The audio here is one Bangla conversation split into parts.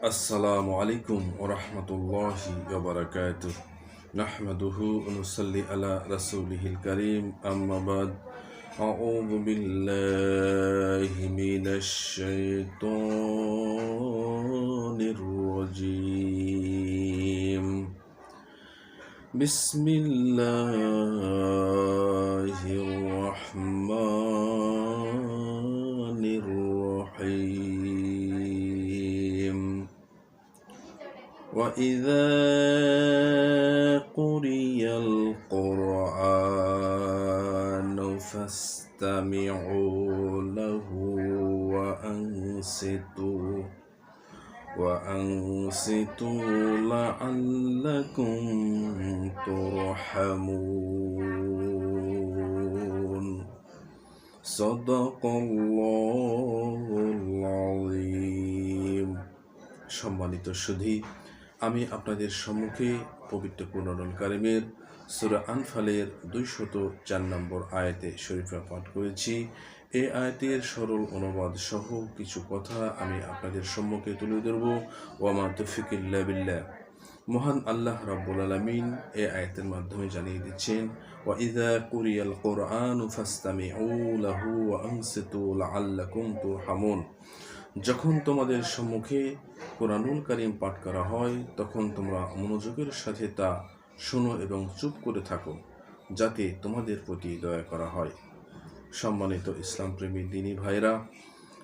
السلام عليكم ورحمة الله وبركاته نحمده ونصلي على رسوله الكريم أما بعد أعوذ بالله من الشيطان الرجيم بسم الله وإذا قرئ القرآن فاستمعوا له وأنصتوا وأنصتوا لعلكم ترحمون صدق الله العظيم সম্মানিত সুধী আমি আপনাদের সম্মুখে পবিত্র কুরআনুল কারিমের সূরা আনফালের দুইশত চার নম্বর আয়াতে শরীফা পাঠ করেছি। এই আয়াতের সরল অনুবাদ সহ কিছু কথা আমি আপনাদের সম্মুখে তুলে ধরব। ওয়ামা তফিকুল্লা বিল্লাহ। মহান আল্লাহ রাব্বুল আলামিন এই আয়াতের মাধ্যমে জানিয়ে দিচ্ছেন, ওয়া ইযা কুরিয়াল কুরআন ফাসতামিউ লাহু ওয়া আনসিতু লাআল্লাকুম তুরহামুন। যখন তোমাদের সম্মুখে কোরআনুল কারিম পাঠ করা হয়, তখন তোমরা মনোযোগের সাথে তা শোনো এবং চুপ করে থাকো, যাতে তোমাদের প্রতি দয়া করা হয়। সম্মানিত ইসলামপ্রেমী দিনী ভাইরা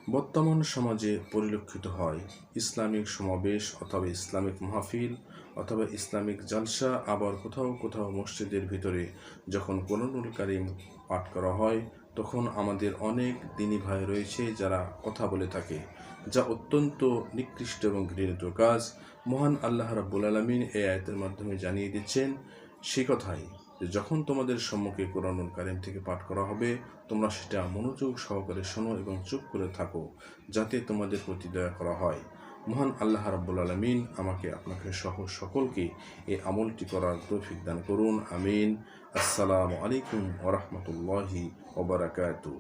বর্তমান সমাজে পরিলক্ষিত হয় ইসলামিক সমাবেশ অথবা ইসলামিক মাহফিল অথবা ইসলামিক জালসা, আবার কোথাও কোথাও মসজিদের ভিতরে যখন কোরআনুল কারিম পাঠ করা হয় তখন আমাদের অনেক দিনী ভাই রয়েছে যারা কথা বলে থাকে, যা অত্যন্ত নিকৃষ্ট এবং ঘৃণিত কাজ। মহান আল্লাহ রাব্বুল আলমিন এই আয়তের মাধ্যমে জানিয়ে দিচ্ছেন, সে কথাই যখন তোমাদের সম্মুখে কোরআনুল কারিম থেকে পাঠ করা হবে, তোমরা সেটা মনোযোগ সহকারে শোনো এবং চুপ করে থাকো, যাতে তোমাদের প্রতি দয়া করা হয়। মহান আল্লাহ রাব্বুল আলমিন আমাকে, আপনাকে সহ সকলকে এই আমলটি করার তৌফিক দান করুন, আমিন। আসসালামু আলাইকুম ওরহমতুল্লাহি ওবরাকাতু